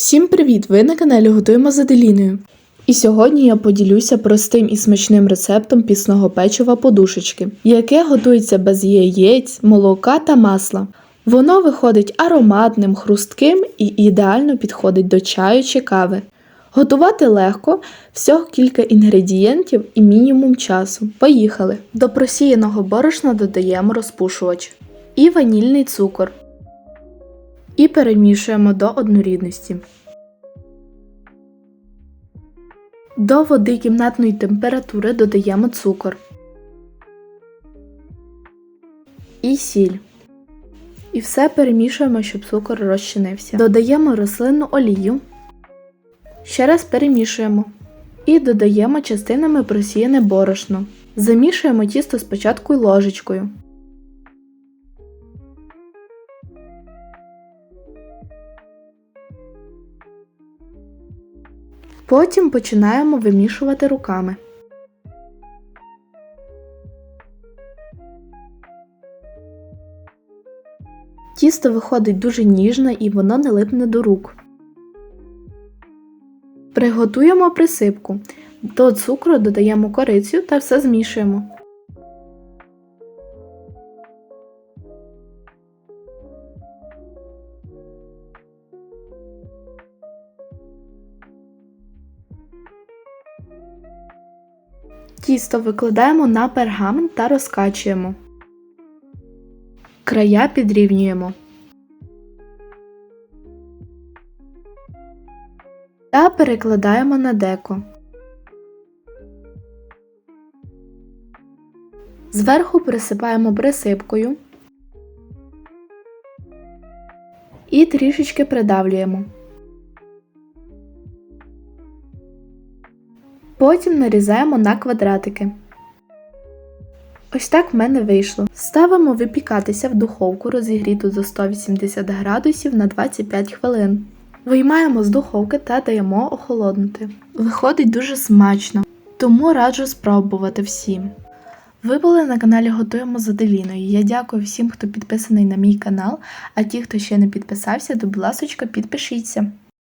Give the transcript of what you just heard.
Всім привіт! Ви на каналі Готуємо з Аделіною. І сьогодні я поділюся простим і смачним рецептом пісного печива подушечки, яке готується без яєць, молока та масла. Воно виходить ароматним, хрустким і ідеально підходить до чаю чи кави. Готувати легко, всього кілька інгредієнтів і мінімум часу. Поїхали! До просіяного борошна додаємо розпушувач і ванільний цукор. І перемішуємо до однорідності. До води кімнатної температури додаємо цукор і сіль. І все перемішуємо, щоб цукор розчинився. Додаємо рослинну олію. Ще раз перемішуємо. І додаємо частинами просіяне борошно. Замішуємо тісто спочатку ложечкою. Потім починаємо вимішувати руками. Тісто виходить дуже ніжне і воно не липне до рук. Приготуємо присипку. До цукру додаємо корицю та все змішуємо. Тісто викладаємо на пергамент та розкачуємо. Края підрівнюємо. Та перекладаємо на деко. Зверху присипаємо присипкою і трішечки придавлюємо. Потім нарізаємо на квадратики. Ось так в мене вийшло. Ставимо випікатися в духовку розігріту до 180 градусів на 25 хвилин. Виймаємо з духовки та даємо охолоднути. Виходить дуже смачно, тому раджу спробувати всім. Ви були на каналі Готуємо з Аделіною. Я дякую всім, хто підписаний на мій канал, а ті, хто ще не підписався, то, будь ласочка, підпишіться.